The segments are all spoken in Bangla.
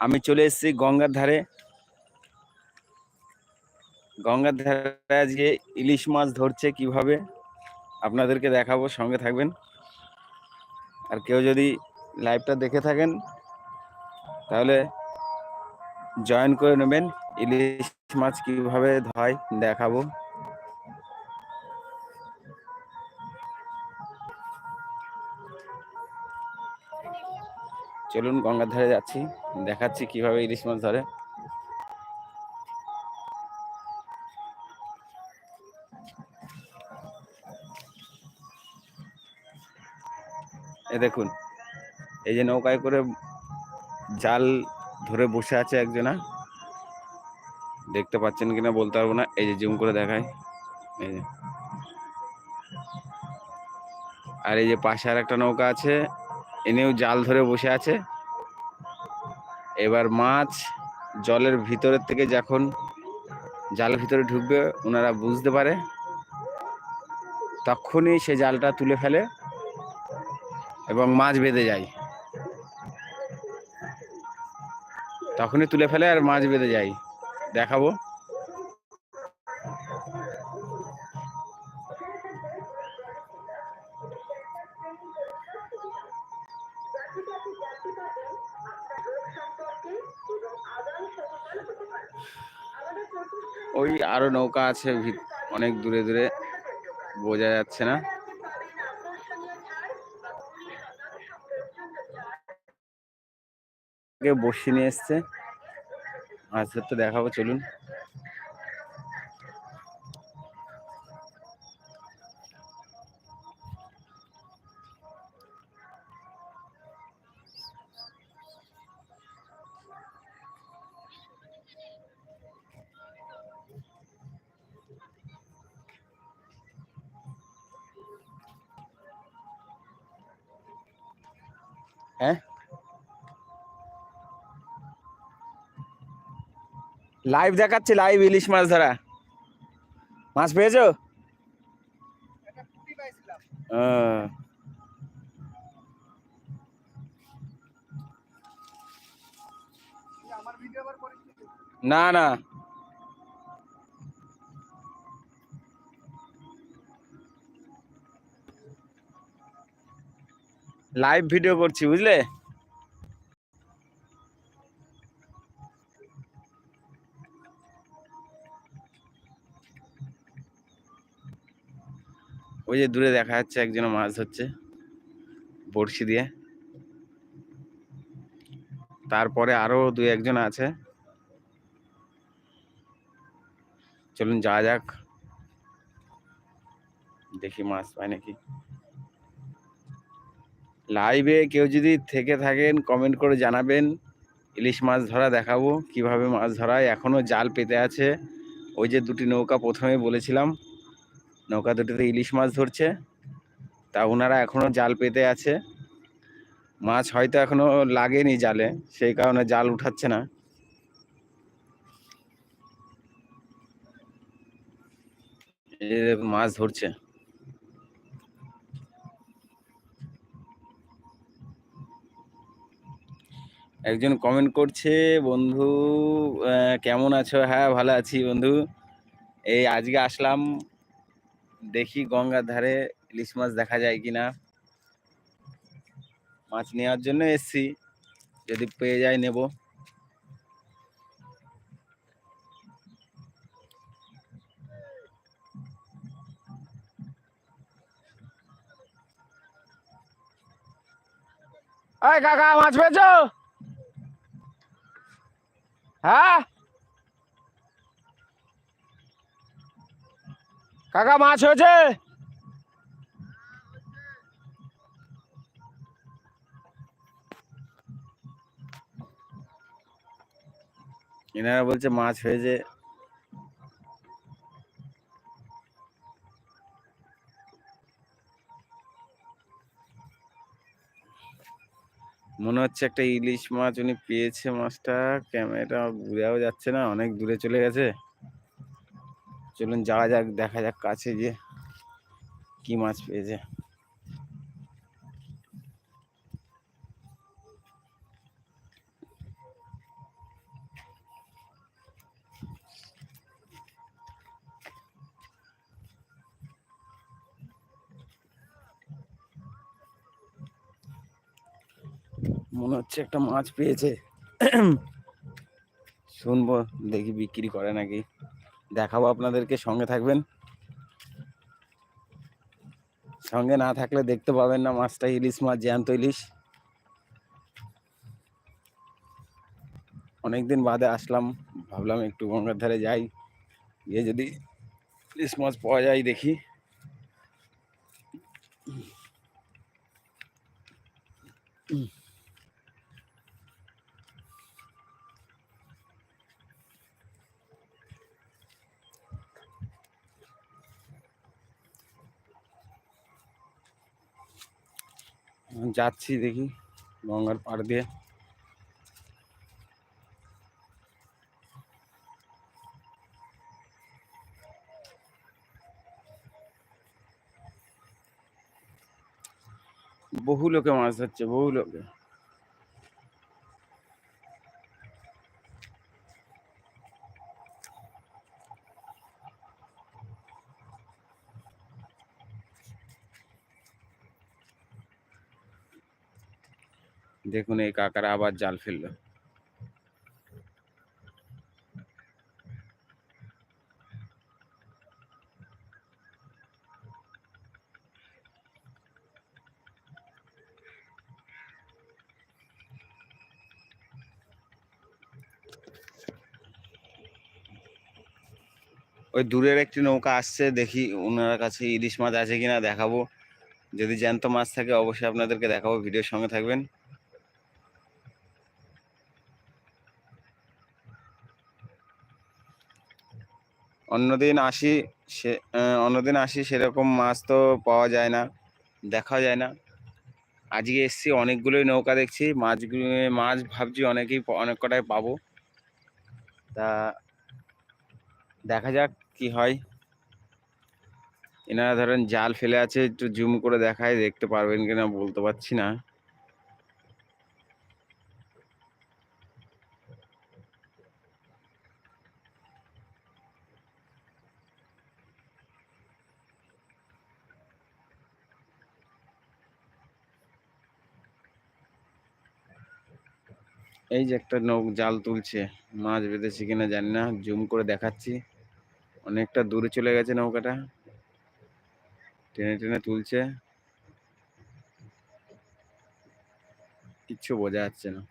আমি চলে এসেছি গঙ্গার ধারে। গঙ্গার ধারে আজকে ইলিশ মাছ ধরছে কীভাবে, আপনাদেরকে দেখাবো, সঙ্গে থাকবেন। আর কেউ যদি লাইভটা দেখে থাকেন, তাহলে জয়েন করে নেবেন। ইলিশ মাছ কীভাবে ধয় দেখাবো। চলুন গঙ্গার ধারে যাচ্ছি, দেখাচ্ছি কীভাবে ইলিশ মাছ ধরে। এ দেখুন, এই যে নৌকায় করে জাল ধরে বসে আছে একজনা। দেখতে পাচ্ছেন কিনা বলতে পারব না, এই যে জুম করে দেখায়। এই যে। আর এই যে পাশে আর একটা নৌকা আছে এনেও জাল ধরে বসে আছে। এবার মাছ জলের ভিতরের থেকে যখন জালের ভিতরে ঢুকবে ওনারা বুঝতে পারে। তখনই সে জালটা তুলে ফেলে এবং মাছ বেঁধে যায়। তখনই তুলে ফেলে আর মাছ বেঁধে যায়। দেখাবো। আরও নৌকা আছে অনেক দূরে দূরে, বোঝা যাচ্ছে না। বসি নিয়ে এসছে। মাছ তো দেখাবো, চলুন। হ্যাঁ? লাইভ দেখাচ্ছি লাইভ ইলিশ মাছ ধরা। মাছ পেয়েছ? না না। লাইভ ভিডিও করছি, বুঝলে? ওই যে দূরে দেখা যাচ্ছে, একজন মাছ ধরছে, বড়শি দিয়ে। তারপরে আরও দুই একজন আছে। চলুন যাওয়া যাক। দেখি মাছ পায় নাকি। লাইভে কেউ যদি থেকে থাকেন কমেন্ট করে জানাবেন। ইলিশ মাছ ধরা দেখাবো, কীভাবে মাছ ধরা এখনও জাল পেতে আছে। ওই যে দুটি নৌকা প্রথমে বলেছিলাম, নৌকা দুটিতে ইলিশ মাছ ধরছে। তা ওনারা এখনও জাল পেতে আছে। মাছ হয়তো এখনও লাগেনি জালে, সেই কারণে জাল উঠাচ্ছে না। মাছ ধরছে। একজন কমেন্ট করছে, বন্ধু কেমন আছো? হ্যাঁ ভালো আছি বন্ধু। এই আজকে আসলাম, দেখি গঙ্গার ধারে ইলিশ মাছ দেখা যায় কিনা। মাছ নেওয়ার জন্য এসছি, যদি পেয়ে যায় নেব। কাকা, মাছ পেয়েছ? হ্যাঁ? কাকা মাছ হয়েছে? এনারা বলছে মাছ হয়েছে। মনে হচ্ছে একটা ইলিশ মাছ উনি পেয়েছে মাছটা। ক্যামেরা ঘুরেও যাচ্ছে না, অনেক দূরে চলে গেছে। চলুন যাওয়া যাক, দেখা যাক কাছে গিয়ে কি মাছ পেয়েছে। মনে হচ্ছে একটা মাছ পেয়েছে। শুনব, দেখি বিক্রি করে নাকি। দেখাবো আপনাদেরকে, সঙ্গে থাকবেন। সঙ্গে না থাকলে দেখতে পাবেন না মাছটা, ইলিশ মাছ, জ্যান্ত ইলিশ। অনেকদিন বাদে আসলাম, ভাবলাম একটু গঙ্গার ধারে যাই। গিয়ে যদি ইলিশ মাছ পাওয়া যায় দেখি। যাচ্ছি দেখি গঙ্গার পাড় দিয়ে। বহু লোকে মাছ ধরছে বহু লোকে। দেখুন এই কাকারা আবার জাল ফেলল। ওই দূরের একটি নৌকা আসছে, দেখি ওনার কাছে ইলিশ মাছ আছে কিনা দেখাবো। যদি জ্যান্ত মাছ থাকে, অবশ্যই আপনাদেরকে দেখাবো, ভিডিওর সঙ্গে থাকবেন। অন্যদিন আসি সে অন্যদিন আসি সেরকম মাছ তো পাওয়া যায় না, দেখা যায় না। আজকে এসছি, অনেকগুলোই নৌকা দেখছি, মাছগুলো, মাছ ভাবছি অনেকেই অনেক কটাই পাবো। তা দেখা যাক কি হয়। এনারা ধরেন জাল ফেলে আছে, একটু জুম করে দেখায়, দেখতে পারবেন কিনা বলতে পারছি না। এই যে একটা নৌক জাল তুলছে, মাছ বেঁধেছে কিনা জানি না, জুম করে দেখাচ্ছি। অনেকটা দূরে চলে গেছে নৌকাটা। টেনে টেনে তুলছে। কিচ্ছু বোঝা যাচ্ছে না।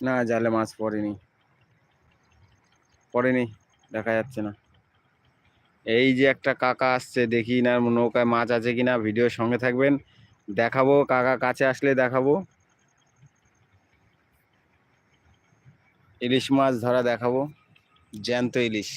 না, জালে মাছ পড়েনি। পড়েনি, দেখা যাচ্ছে না। এই যে একটা কাকা আসছে, দেখি না নৌকায় মাছ আছে কি না ভিডিওর সঙ্গে থাকবেন। দেখাবো, কাকা কাছে আসলে দেখাবো। ইলিশ মাছ ধরা দেখাবো, জ্যান্ত ইলিশ।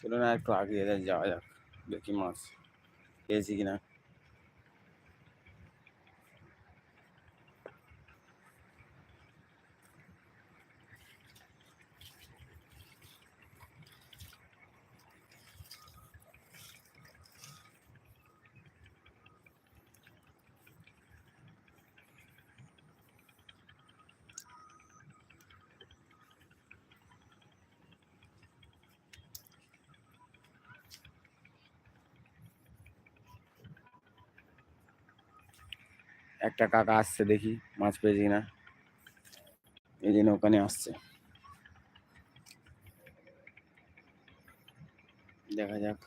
চলো না একটু আগে যাওয়া যাক দেখি মাছ পেয়েছি কিনা। একটা কাকা আসছে দেখি, মাছ পেয়েছি কিনা। এই যে নৌকা নিয়ে আসছে। দেখা যাক।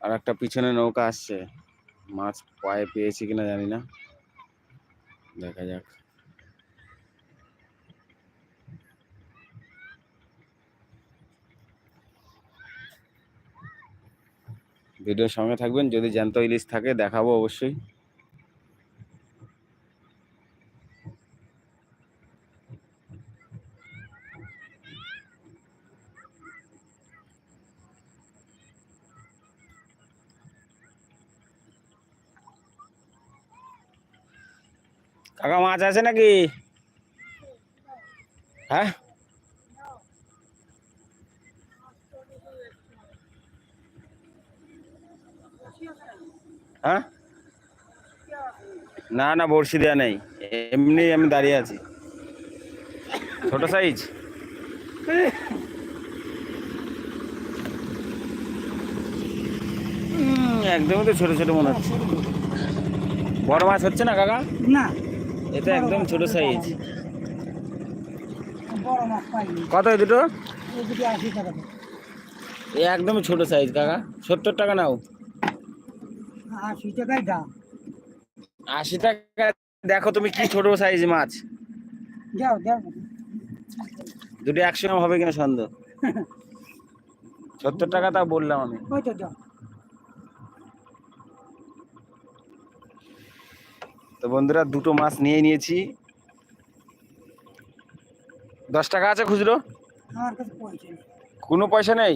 আর একটা পিছনে নৌকা আসছে। মাছ পায়ে পেয়েছি কিনা জানি না। দেখা যাক। ভিডিওর সঙ্গে থাকবেন। যদি জ্যান্ত ইলিশ থাকে, দেখাবো অবশ্যই কাকা মাছ আছে নাকি? হ্যাঁ? হ্যাঁ? না না, বড়শি দেওয়া নেই। এমনি আমি দাঁড়িয়ে আছি। ছোট সাইজ একদমই তো ছোট ছোট মনে হচ্ছে। বড় মাছ হচ্ছে না, কাকা? না। এটা একদম ছোট সাইজ কত এই দুটো? এই একদম ছোট সাইজ কাকা। সত্তর টাকা নাও। আশি টাকায় দাম। আশি টাকা দেখো তুমি কি ছোট সাইজ মাছ। দুটো একশো গ্রাম হবে কিনা সন্দেহ? সত্তর টাকা তা বললাম আমি। তো বন্ধুরা দুটো মাছ নিয়ে নিয়েছি। দশ টাকা আছে খুচরো? কোনো পয়সা নেই?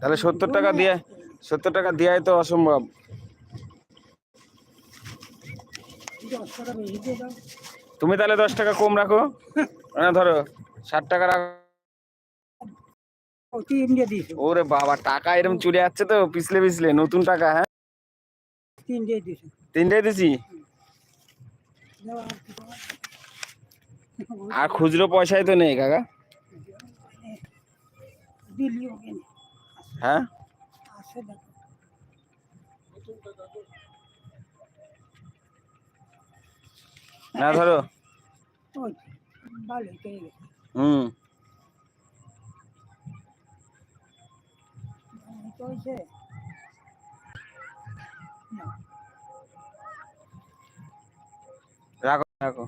তাহলে সত্তর টাকা দিয়ে সত্তর টাকা দেওয়াই তো অসম্ভব। তুমি তাহলে দশ টাকা কম রাখো। না ধরো ষাট টাকা রাখো ওরে বাবা টাকা এরকম চলে যাচ্ছে তো পিছলে পিছলে নতুন টাকা হ্যাঁ? তিন দিয়ে দিয়েছ। দিছি আর খুচরো পয়সাই তো নেই কাকা। হ্যাঁ? না ধরো। হুম। তো হয়েছে না রাখো রাখো